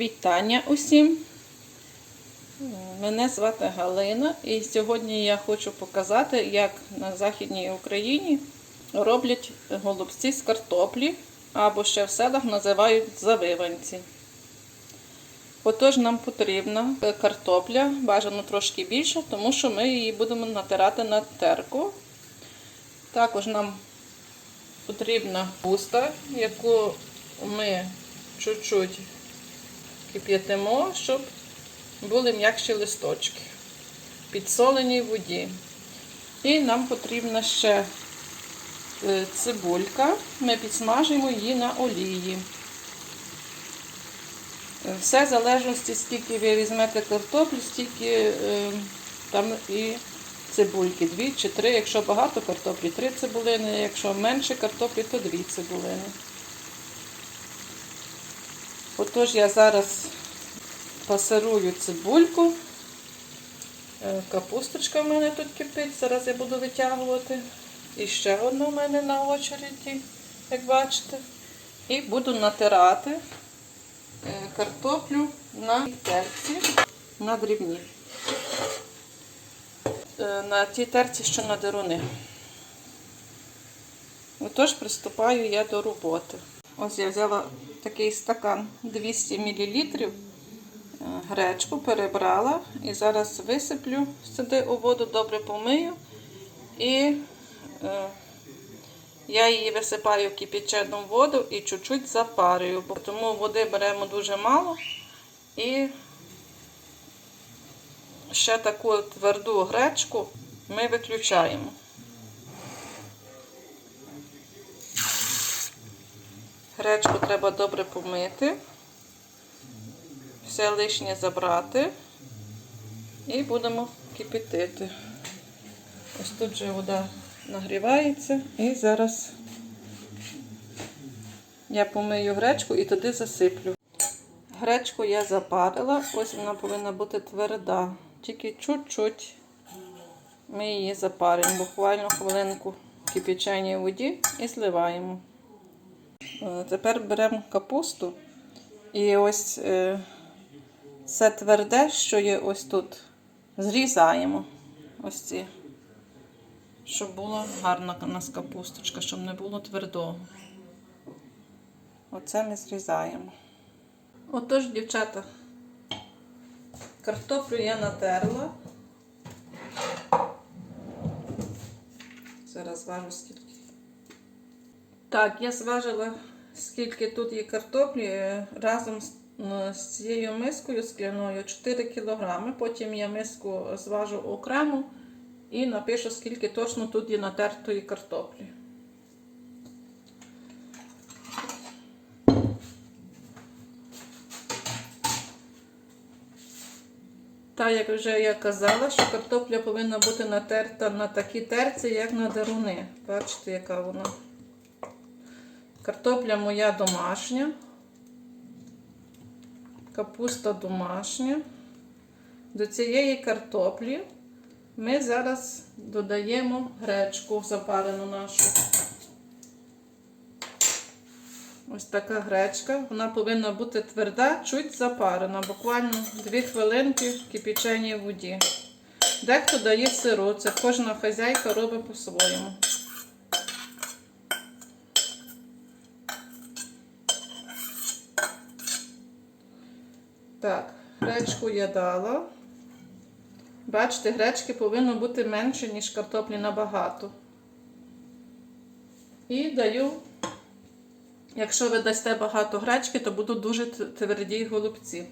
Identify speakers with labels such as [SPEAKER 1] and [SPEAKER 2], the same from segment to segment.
[SPEAKER 1] Вітання усім. Мене звати Галина, і сьогодні я хочу показати, як на Західній Україні роблять голубці з картоплі, або ще в селах називають завиванці. Отож, нам потрібна картопля, бажано трошки більше, тому що ми її будемо натирати на терку. Також нам потрібна пуста, яку ми чуть-чуть кип'ятимо, щоб були м'якші листочки, в воді. І нам потрібна ще е, цибулька. Ми підсмажимо її на олії. Е, Все в залежності, скільки ви візьмете картоплю, стільки е, там і цибульки. Дві чи три. Якщо багато картоплі, три цибулини, якщо менше картоплі, то дві цибулини. Отож я зараз пасирую цибульку. Е, Капусточка в мене тут кипить, зараз я буду витягувати. І ще одна в мене на очереді, як бачите. І буду натирати е, картоплю на терці на дрібні. Е, На тій терці, що на деруни. Отож, приступаю я до роботи. Ось я взяла такий стакан 200 мл гречку, перебрала і зараз висиплю сюди у воду, добре помию. І е, я її висипаю в кипячену воду і чуть-чуть запарюю, тому води беремо дуже мало. І ще таку тверду гречку ми виключаємо. Гречку треба добре помити, все лишнє забрати і будемо кипятити. Ось тут вже вода нагрівається і зараз я помию гречку і туди засиплю. Гречку я запарила, ось вона повинна бути тверда, тільки чуть-чуть ми її запаримо, буквально хвилинку в кипяченій воді і зливаємо. Е, Тепер беремо капусту і ось е, це тверде, що є ось тут, зрізаємо ось ці, щоб була гарна у нас капусточка, щоб не було твердого. Оце ми зрізаємо. Отож, дівчата, картоплю я натерла. Зараз важу скільки. Так, я зважила, скільки тут є картоплі е, разом з, з цією мискою скляною 4 кг. Потім я миску зважу окремо і напишу, скільки точно тут є натертої картоплі. Так, як вже я казала, що картопля повинна бути натерта на такій терці, як на даруни. Бачите, яка вона. Картопля моя домашня, капуста домашня. До цієї картоплі ми зараз додаємо гречку запарену нашу. Ось така гречка. Вона повинна бути тверда, чуть запарена, буквально 2 хвилинки в кипяченій воді. Дехто дає сиру, це кожна хазяйка робить по-своєму. Так, гречку я дала. Бачите, гречки повинно бути менше, ніж картоплі набагато. І даю, якщо ви дасте багато гречки, то будуть дуже тверді голубці.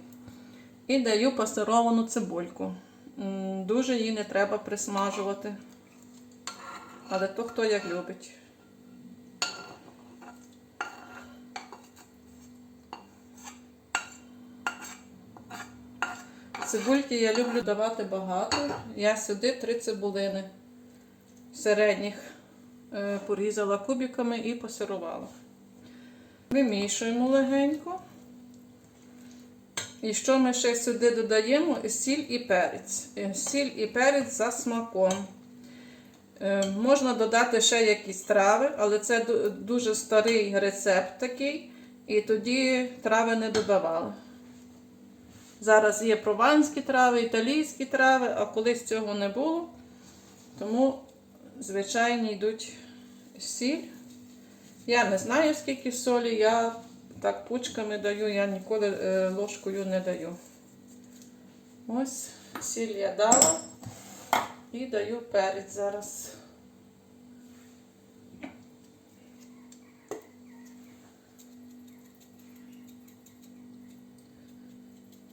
[SPEAKER 1] І даю пасировану цибульку. Дуже її не треба присмажувати. Але то хто як любить. Цибульки я люблю давати багато. Я сюди три цибулини середніх е, порізала кубиками і посирувала. Вимішуємо легенько. І що ми ще сюди додаємо? Сіль і перець. Е, Сіль і перець за смаком. Е, Можна додати ще якісь трави, але це дуже старий рецепт такий, і тоді трави не додавали. Зараз є прованські трави, італійські трави, а колись цього не було. Тому звичайні йдуть сіль. Я не знаю, скільки солі, я так пучками даю, я ніколи е, ложкою не даю. Ось сіль я дала і даю перець зараз.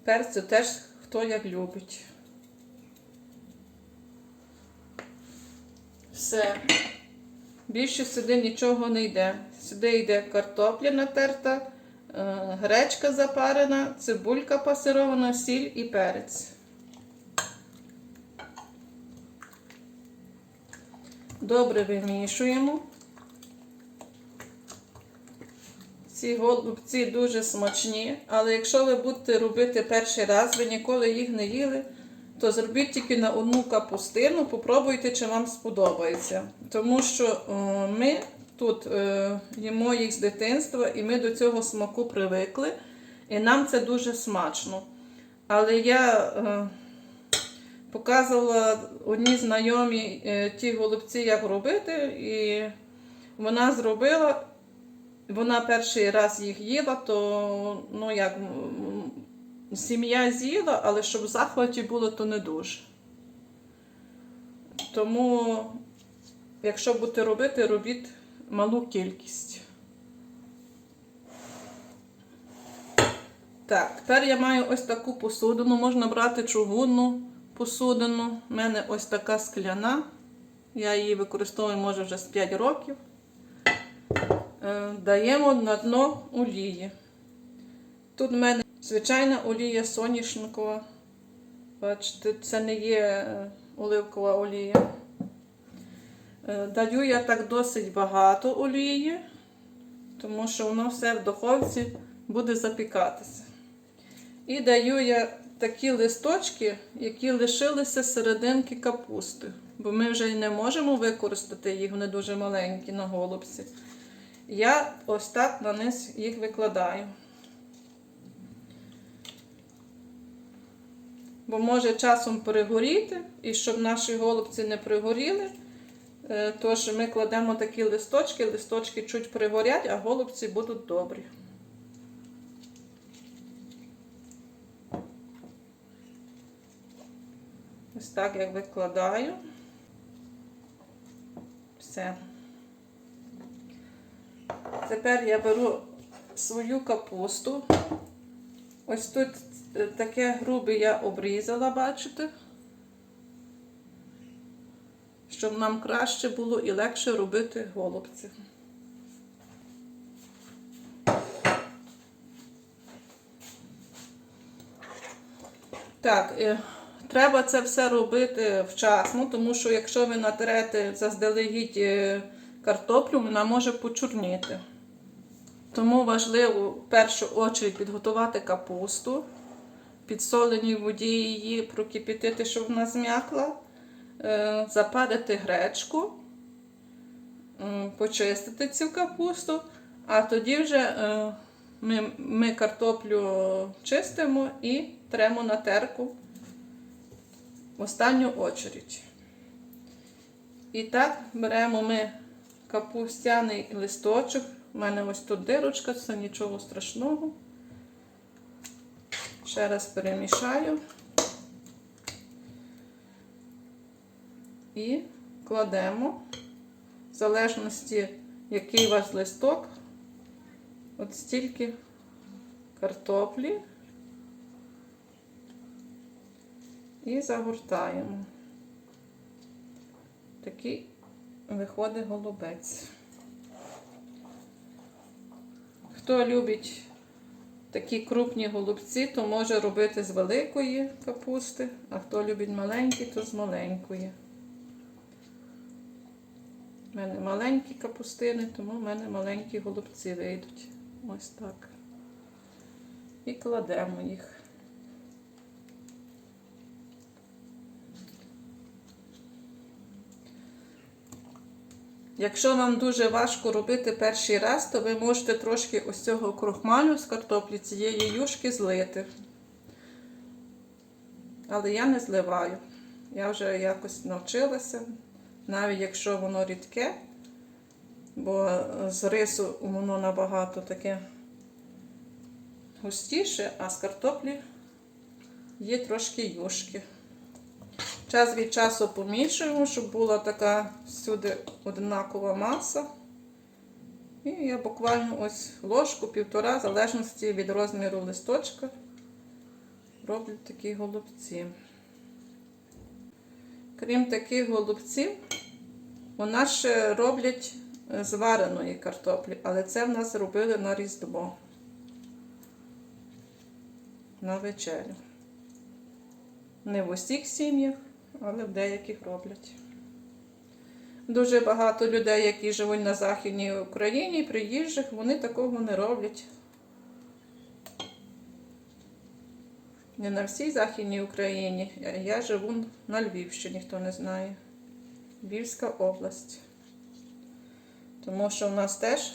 [SPEAKER 1] Перцю теж хто як любить. Все. Більше сюди нічого не йде. Сюди йде картопля натерта, е, гречка запарена, цибулька пасирована, сіль і перець. Добре вимішуємо. Ці голубці дуже смачні, але якщо ви будете робити перший раз, ви ніколи їх не їли, то зробіть тільки на одну капустину, попробуйте, чи вам сподобається. Тому що е, ми тут е, їмо їх з дитинства і ми до цього смаку привикли, і нам це дуже смачно. Але я е, показувала одній знайомій ті голубці, як робити, і вона зробила. Вона перший раз їх їла, то ну як сім'я з'їла, але щоб в захваті було, то не дуже. Тому, якщо будете робити, робіть малу кількість. Так, тепер я маю ось таку посудину. Можна брати чугунну посудину. У мене ось така скляна. Я її використовую, може, вже з 5 років. Е, даємо на дно олії. Тут в мене звичайна олія соняшникова. Бачите, це не є е, оливкова олія. Е, Даю я так досить багато олії, тому що воно все в духовці буде запікатися. І даю я такі листочки, які лишилися серединки капусти, бо ми вже не можемо використати їх, вони дуже маленькі на голубці. Я ось так на низ їх викладаю. Бо може часом перегоріти, і щоб наші голубці не пригоріли, е, тож ми кладемо такі листочки, листочки чуть пригорять, а голубці будуть добрі. Ось так я викладаю. Все. Тепер я беру свою капусту. Ось тут е, таке грубе я обрізала, бачите? Щоб нам краще було і легше робити голубці. Так, е, треба це все робити вчасно, тому що якщо ви натрете заздалегідь е, картоплю, вона може почорніти. Тому важливо в першу очередь підготувати капусту, підсоленій воді її прокипятити, щоб вона зм'якла, е, западити гречку, почистити цю капусту, а тоді вже е, ми, ми картоплю чистимо і тремо на терку в останню очередь. І так беремо ми капустяний листочок. У мене ось тут дирочка, це нічого страшного. Ще раз перемішаю і кладемо, в залежності, який у вас листок, от стільки картоплі і загортаємо. Такий виходить голубець. Хто любить такі крупні голубці, то може робити з великої капусти, а хто любить маленькі, то з маленької. У мене маленькі капустини, тому в мене маленькі голубці вийдуть. Ось так. І кладемо їх. Якщо вам дуже важко робити перший раз, то ви можете трошки ось цього крохмалю з картоплі цієї юшки злити. Але я не зливаю. Я вже якось навчилася, навіть якщо воно рідке, бо з рису воно набагато таке густіше, а з картоплі є трошки юшки. Час від часу помішуємо, щоб була така всюди однакова маса. І я буквально ось ложку, півтора, в залежності від розміру листочка, роблю такі голубці. Крім таких голубців, у нас ще роблять е, з вареної картоплі, але це в нас робили на Різдво. На вечерю. Не в усіх сім'ях, але в деяких роблять. Дуже багато людей, які живуть на Західній Україні, приїжджих, вони такого не роблять. Не на всій Західній Україні. Я- живу на Львівщині, хто не знає. Львівська область. Тому що в нас теж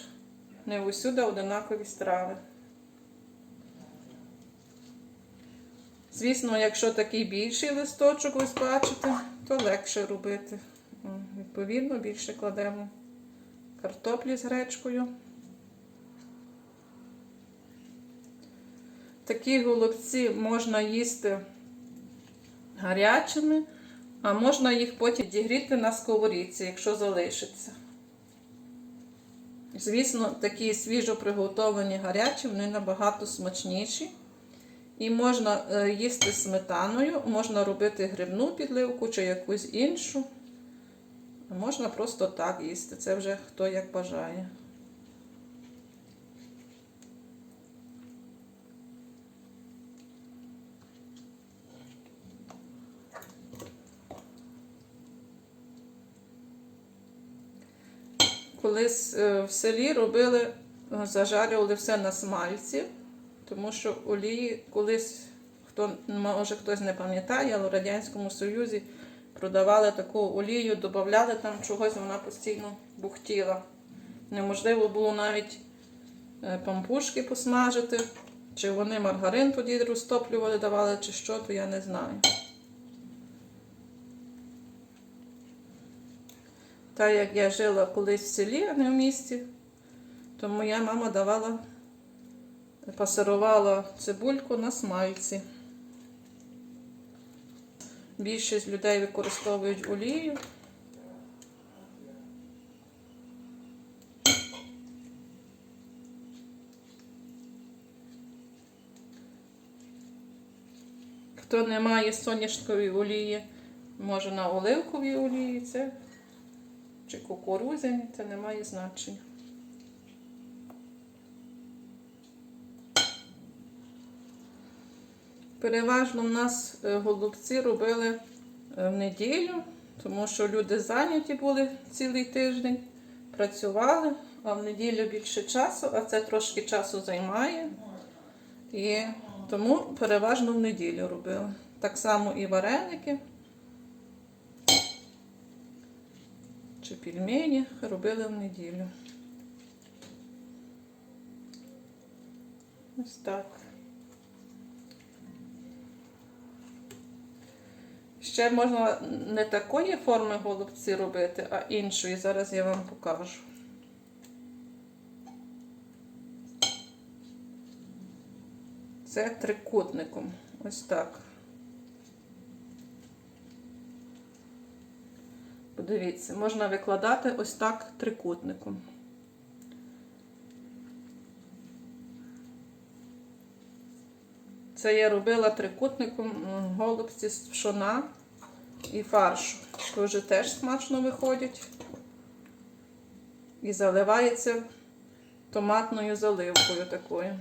[SPEAKER 1] не усюди одинакові страви. Звісно, якщо такий більший листочок ось бачите, то легше робити. Відповідно, більше кладемо картоплі з гречкою. Такі голубці можна їсти гарячими, а можна їх потім дігріти на сковорідці, якщо залишиться. Звісно, такі свіжо приготовані гарячі, вони набагато смачніші. І можна е, їсти сметаною, можна робити грибну підливку чи якусь іншу. Можна просто так їсти. Це вже хто як бажає. Колись е, в селі робили, е, зажарювали все на смальці, тому що олії колись, хто може хтось не пам'ятає, але в Радянському Союзі продавали таку олію, додавали там чогось, вона постійно бухтіла. Неможливо було навіть е, пампушки посмажити, чи вони маргарин тоді розтоплювали, давали, чи що, то я не знаю. Та як я жила колись в селі, а не в місті, то моя мама давала, пасирувала цибульку на смальці. Більшість людей використовують олію. Хто не має соняшкової олії, може на оливковій олії, це чи кукурузяні, це не має значення. Переважно в нас е, голубці робили е, в неділю, тому що люди зайняті були цілий тиждень, працювали, а в неділю більше часу, а це трошки часу займає. І тому переважно в неділю робили. Так само і вареники. Чи пельмені робили в неділю. Ось так. Ще можна не такої форми голубці робити, а іншої. Зараз я вам покажу. Це трикутником. Ось так. Подивіться, можна викладати ось так трикутником. Це я робила трикутником голубці з пшона і фаршу. Дуже теж смачно виходять. І заливається томатною заливкою такою.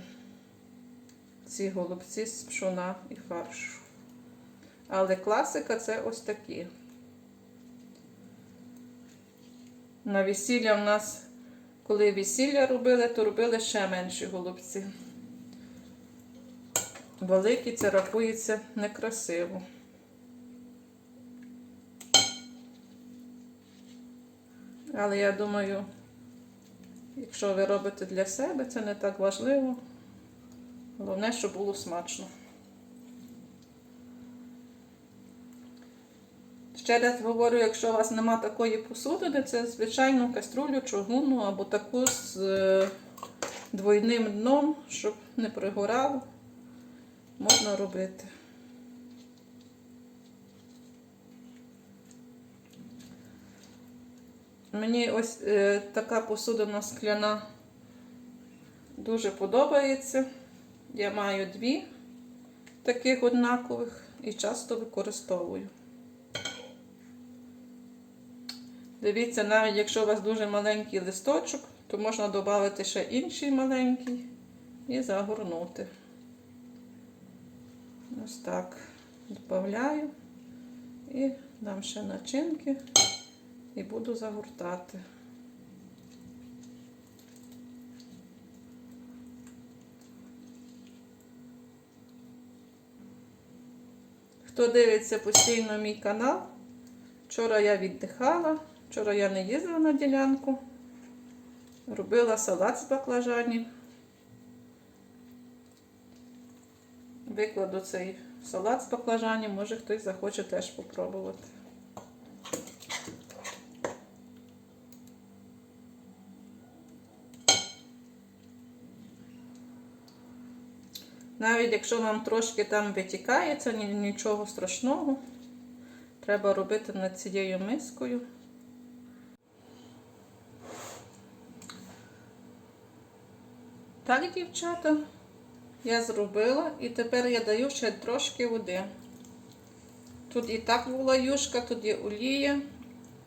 [SPEAKER 1] Ці голубці з пшона і фаршу. Але класика це ось такі. На весілля в нас, коли весілля робили, то робили ще менші голубці. Великі це рахується некрасиво. Але я думаю, якщо ви робите для себе, це не так важливо. Головне, щоб було смачно. Ще раз говорю, якщо у вас нема такої посудини, це звичайну каструлю, чугунну або таку з е, двойним дном, щоб не пригорало, можна робити. Мені ось е, така посудина скляна дуже подобається. Я маю дві таких однакових і часто використовую. Дивіться, навіть якщо у вас дуже маленький листочок, то можна додати ще інший маленький і загорнути. Ось так додаю і дам ще начинки і буду загортати. Хто дивиться постійно мій канал, вчора я віддихала, вчора я не їздила на ділянку, робила салат з баклажанів. Викладу цей салат з баклажанів, може хтось захоче теж попробувати. Навіть якщо вам трошки там витікає, це нічого страшного. Треба робити над цією мискою. Так, дівчата, я зробила і тепер я даю ще трошки води. Тут і так була юшка, тут є олія.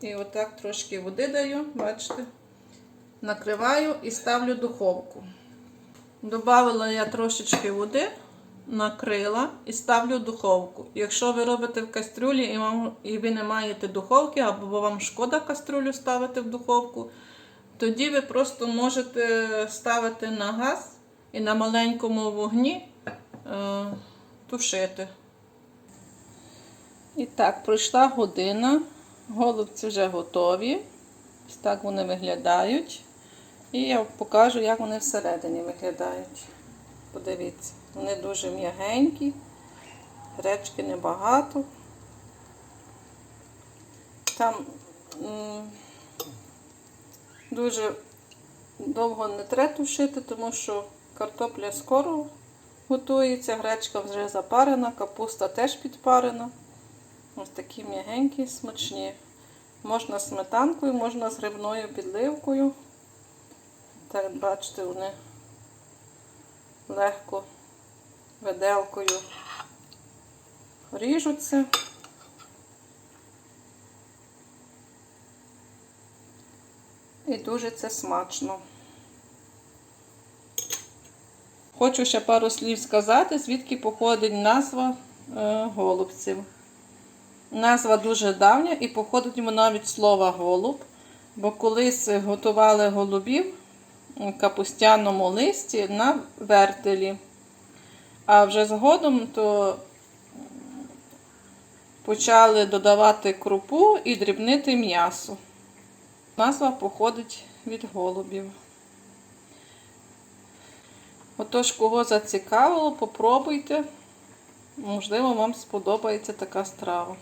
[SPEAKER 1] І отак трошки води даю, бачите. Накриваю і ставлю духовку. Добавила я трошечки води, накрила і ставлю в духовку. Якщо ви робите в кастрюлі і, вам, і ви не маєте духовки, або вам шкода кастрюлю ставити в духовку, тоді ви просто можете ставити на газ і на маленькому вогні е, тушити. І так, пройшла година, голубці вже готові. Ось так вони виглядають. І я покажу, як вони всередині виглядають. Подивіться, вони дуже м'ягенькі, гречки небагато. Там дуже довго не треба тушити, тому що картопля скоро готується, гречка вже запарена, капуста теж підпарена. Ось такі м'ягенькі, смачні. Можна сметанкою, можна з грибною підливкою. Так, бачите, вони легко виделкою ріжуться. І дуже це смачно. Хочу ще пару слів сказати, звідки походить назва е, голубців. Назва дуже давня і походить вона від слова голуб, бо колись готували голубів капустяному листі на вертелі. А вже згодом то почали додавати крупу і дрібнити м'ясо. Назва походить від голубів. Отож, кого зацікавило, попробуйте. Можливо, вам сподобається така страва.